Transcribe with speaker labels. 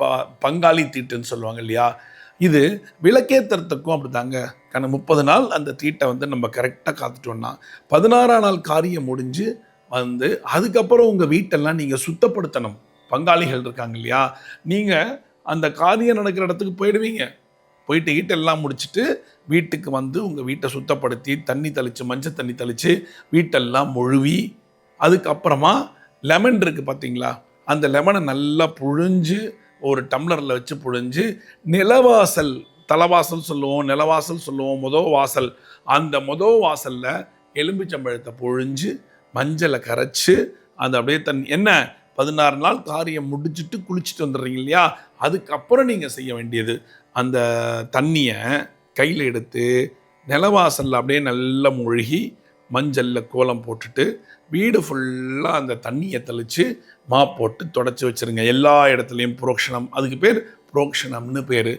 Speaker 1: ப பங்காளி தீட்டுன்னு சொல்லுவாங்க இல்லையா? இது விளக்கேத்துறதுக்கும் அப்படிதாங்க கணக்கு முப்பது நாள் அந்த தீட்டை வந்து நம்ம கரெக்டாக காத்துட்டோம்னா பதினாறாம் நாள் காரியம் முடிஞ்சு வந்து அதுக்கப்புறம் உங்கள் வீட்டெல்லாம் நீங்கள் சுத்தப்படுத்தணும். பங்காளிகள் இருக்காங்க இல்லையா? நீங்கள் அந்த காரியம் நடக்கிற இடத்துக்கு போயிடுவீங்க. போயிட்டு ஹீட்டெல்லாம் முடிச்சுட்டு வீட்டுக்கு வந்து உங்கள் வீட்டை சுத்தப்படுத்தி தண்ணி தெளித்து மஞ்சள் தண்ணி தெளித்து வீட்டெல்லாம் மொழுவி அதுக்கப்புறமா லெமன் இருக்குது பார்த்தீங்களா அந்த லெமனை நல்லா புழிஞ்சு ஒரு டம்ளரில் வச்சு புழிஞ்சு நிலவாசல் தலைவாசல் சொல்லுவோம் நிலவாசல் சொல்லுவோம் முதோ வாசல் அந்த முத வாசலில் எலும்பிச்சம்பழத்தை பொழிஞ்சு மஞ்சளை கரைச்சு அந்த அப்படியே தன் என்ன? பதினாறு நாள் காரியம் முடிச்சுட்டு குளிச்சுட்டு வந்துடுறீங்க இல்லையா? அதுக்கப்புறம் நீங்கள் செய்ய வேண்டியது. அந்த தண்ணியை கையில் எடுத்து நிலவாசலில் அப்படியே நல்லா மூழ்கி மஞ்சளில் கோலம் போட்டுட்டு வீடு ஃபுல்லாக அந்த தண்ணியை தெளித்து மாப் போட்டு தொடச்சி வச்சிருங்க. எல்லா இடத்துலையும் புரோக்ஷணம். அதுக்கு பேர் புரோக்ஷணம்னு பேர்.